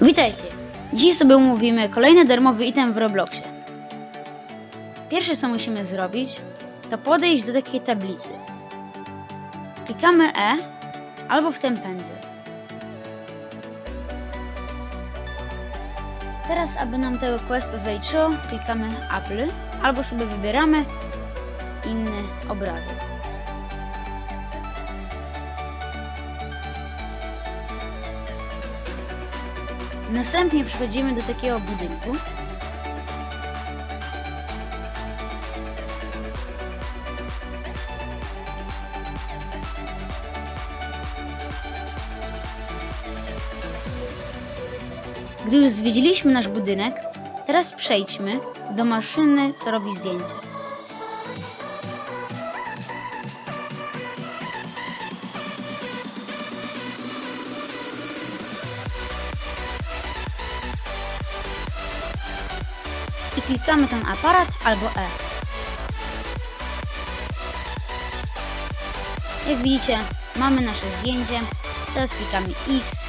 Witajcie! Dziś sobie umówimy kolejny darmowy item w Robloxie. Pierwsze co musimy zrobić, to podejść do takiej tablicy. Klikamy E albo w ten pędzel. Teraz, aby nam tego questa zaliczyło, klikamy Apple albo sobie wybieramy inny obrazek. Następnie przechodzimy do takiego budynku. Gdy już zwiedziliśmy nasz budynek, teraz przejdźmy do maszyny, co robi zdjęcia. Klikamy ten aparat albo E. Jak widzicie, mamy nasze zdjęcie. Teraz klikamy X.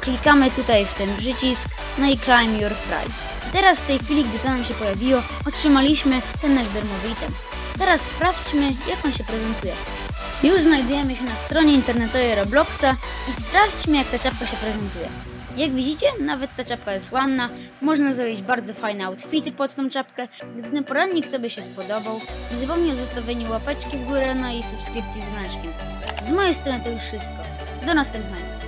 Klikamy tutaj w ten przycisk, no i Climb Your Price. Teraz w tej chwili, gdy to nam się pojawiło, otrzymaliśmy ten nasz darmowy item. Teraz sprawdźmy, jak on się prezentuje. Już znajdujemy się na stronie internetowej Robloxa i sprawdźmy, jak ta czapka się prezentuje. Jak widzicie, nawet ta czapka jest ładna, można zrobić bardzo fajne outfity pod tą czapkę. Gdy ten poradnik Tobie się spodobał, nie zapomnij o zostawieniu łapeczki w górę, no i subskrypcji z dzwoneczkiem. Z mojej strony to już wszystko. Do następnego.